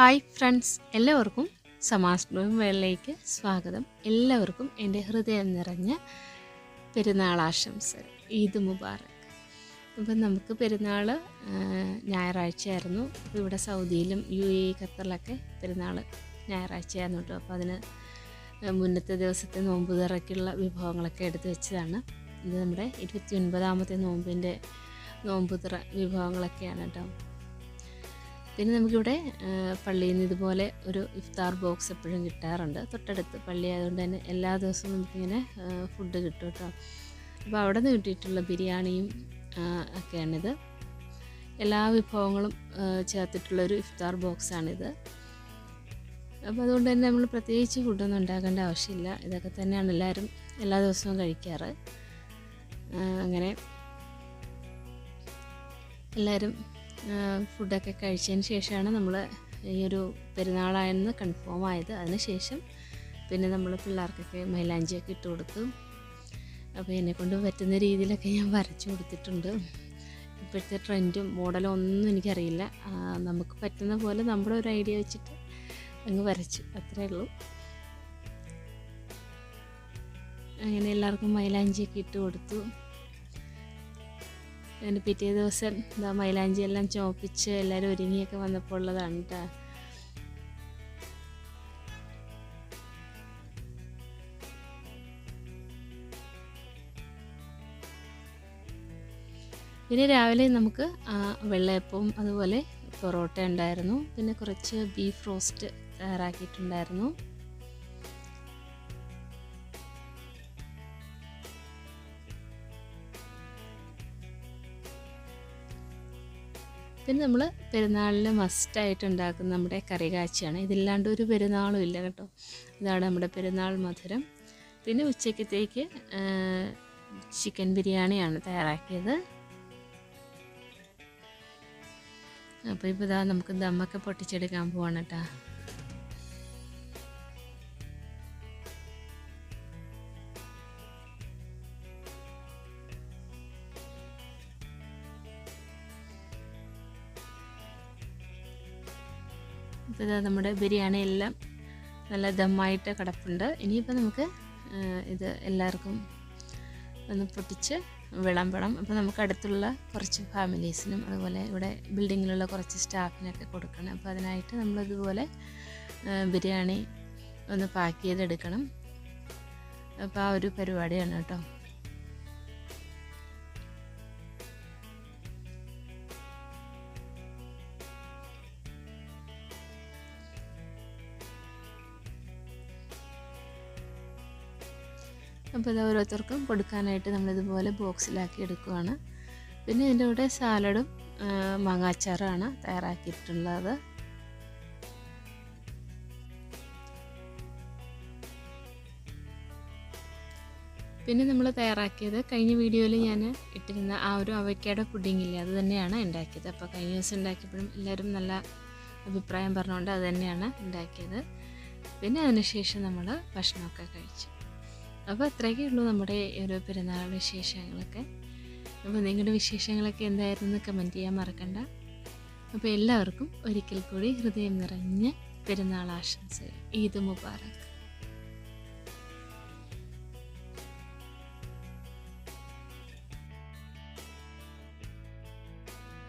Hi friends എല്ലാവർക്കും സമാസ് വേളിലേക്ക് സ്വാഗതം. എല്ലാവർക്കും എന്റെ ഹൃദയം നിറഞ്ഞ പെരുന്നാൾ ആശംസകൾ. ഈദ് മുബാറക്. അപ്പം നമുക്ക് പെരുന്നാൾ ഞായറാഴ്ചയായിരുന്നു. ഇവിടെ സൗദിയിലും യു എ ഖത്തറിലൊക്കെ പെരുന്നാൾ ഞായറാഴ്ചയായിരുന്നു കേട്ടോ. അപ്പോൾ അതിന് മുന്നത്തെ ദിവസത്തെ നോമ്പ് തിറക്കുള്ള വിഭവങ്ങളൊക്കെ എടുത്തു വെച്ചതാണ്. ഇത് നമ്മുടെ ഇരുപത്തി ഒൻപതാമത്തെ നോമ്പിന്റെ നോമ്പ് തിറ വിഭവങ്ങളൊക്കെയാണ് കേട്ടോ. പിന്നെ നമുക്കിവിടെ പള്ളിയിൽ നിന്ന് ഇതുപോലെ ഒരു ഇഫ്താർ ബോക്സ് എപ്പോഴും കിട്ടാറുണ്ട്. തൊട്ടടുത്ത് പള്ളി ആയതുകൊണ്ട് തന്നെ എല്ലാ ദിവസവും നമുക്കിങ്ങനെ ഫുഡ് കിട്ടും കേട്ടോ. അപ്പോൾ അവിടെ നിന്ന് കിട്ടിയിട്ടുള്ള ബിരിയാണിയും ഒക്കെയാണിത്. എല്ലാ വിഭവങ്ങളും ചേർത്തിട്ടുള്ളൊരു ഇഫ്താർ ബോക്സാണിത്. അപ്പോൾ അതുകൊണ്ട് തന്നെ നമ്മൾ പ്രത്യേകിച്ച് ഫുഡൊന്നും ഉണ്ടാക്കേണ്ട ആവശ്യമില്ല. ഇതൊക്കെ തന്നെയാണ് എല്ലാവരും എല്ലാ ദിവസവും കഴിക്കാറ്. അങ്ങനെ എല്ലാവരും ഫുഡൊക്കെ കഴിച്ചതിന് ശേഷമാണ് നമ്മൾ ഈ ഒരു പെരുന്നാളായെന്ന് കൺഫേം ആയത്. അതിനുശേഷം പിന്നെ നമ്മൾ പിള്ളേർക്കൊക്കെ മൈലാഞ്ചിയൊക്കെ ഇട്ട് കൊടുത്തു. അപ്പോൾ എന്നെക്കൊണ്ട് പറ്റുന്ന രീതിയിലൊക്കെ ഞാൻ വരച്ചു കൊടുത്തിട്ടുണ്ട്. ഇപ്പോഴത്തെ ട്രെൻഡും മോഡലും ഒന്നും എനിക്കറിയില്ല. നമുക്ക് പറ്റുന്ന പോലെ നമ്മുടെ ഒരു ഐഡിയ വെച്ചിട്ട് അങ്ങ് വരച്ചു. അത്രേ ഉള്ളൂ. അങ്ങനെ എല്ലാവർക്കും മൈലാഞ്ചിയൊക്കെ ഇട്ട് കൊടുത്തു. അതിന് പിറ്റേ ദിവസം എന്താ മൈലാഞ്ചി എല്ലാം ചോപ്പിച്ച് എല്ലാവരും ഒരുങ്ങിയൊക്കെ വന്നപ്പോൾ ഉള്ളതാണ് കേട്ടോ പിന്നെ രാവിലെ നമുക്ക് വെള്ളയപ്പവും അതുപോലെ പൊറോട്ട ഉണ്ടായിരുന്നു. പിന്നെ കുറച്ച് ബീഫ് റോസ്റ്റ് തയ്യാറാക്കിയിട്ടുണ്ടായിരുന്നു. പിന്നെ നമ്മൾ പെരുന്നാളിന് മസ്റ്റായിട്ട് ഉണ്ടാക്കുന്ന നമ്മുടെ കറി കാച്ചിയാണ് ഇതില്ലാണ്ട് ഒരു പെരുന്നാളും ഇല്ല കേട്ടോ. ഇതാണ് നമ്മുടെ പെരുന്നാൾ മധുരം. പിന്നെ ഉച്ചക്കത്തേക്ക് ചിക്കൻ ബിരിയാണിയാണ് തയ്യാറാക്കിയത്. അപ്പോൾ ഇപ്പോൾ ഇതാ നമുക്ക് ദമ്മൊക്കെ പൊട്ടിച്ചെടുക്കാൻ പോവാണ് കേട്ടോ. ഇപ്പോൾ ഇതാ നമ്മുടെ ബിരിയാണി എല്ലാം നല്ല ദമ്മായിട്ട് കിടപ്പുണ്ട്. ഇനിയിപ്പോൾ നമുക്ക് ഇത് എല്ലാവർക്കും ഒന്ന് പൊട്ടിച്ച് വിളമ്പണം. അപ്പോൾ നമുക്ക് അടുത്തുള്ള കുറച്ച് ഫാമിലീസിനും അതുപോലെ ഇവിടെ ബിൽഡിങ്ങിലുള്ള കുറച്ച് സ്റ്റാഫിനൊക്കെ കൊടുക്കണം. അപ്പോൾ അതിനായിട്ട് നമ്മളിതുപോലെ ബിരിയാണി ഒന്ന് പാക്ക് ചെയ്തെടുക്കണം. അപ്പോൾ ആ ഒരു പരിപാടിയാണ് കേട്ടോ. അപ്പോൾ ഇത് ഓരോരുത്തർക്കും കൊടുക്കാനായിട്ട് നമ്മളിതുപോലെ ബോക്സിലാക്കി എടുക്കുകയാണ് പിന്നെ ഇതിന്റെ കൂടെ സാലഡും മാങ്ങാച്ചാറാണ് തയ്യാറാക്കിയിട്ടുള്ളത്. പിന്നെ നമ്മൾ തയ്യാറാക്കിയത് കഴിഞ്ഞ വീഡിയോയിൽ ഞാൻ ഇട്ടിരുന്ന ആ ഒരു അവയ്ക്കയുടെ പുഡിംഗ് ഇല്ലേ അത് തന്നെയാണ് ഉണ്ടാക്കിയത്. അപ്പോൾ കഴിഞ്ഞ ദിവസം ഉണ്ടാക്കിയപ്പോഴും എല്ലാവരും നല്ല അഭിപ്രായം പറഞ്ഞുകൊണ്ട് അത് തന്നെയാണ് ഉണ്ടാക്കിയത്. പിന്നെ അതിനുശേഷം നമ്മൾ ഭക്ഷണമൊക്കെ കഴിച്ചു. അപ്പോൾ അത്രയൊക്കെ ഉള്ളൂ നമ്മുടെ ഒരു പെരുന്നാൾ വിശേഷങ്ങളൊക്കെ. അപ്പോൾ നിങ്ങളുടെ വിശേഷങ്ങളൊക്കെ എന്തായിരുന്നു കമന്റ് ചെയ്യാൻ മറക്കണ്ട. അപ്പോൾ എല്ലാവർക്കും ഒരിക്കൽ കൂടി ഹൃദയം നിറഞ്ഞ പെരുന്നാൾ ആശംസകൾ. ഈദ് മുബാറക്.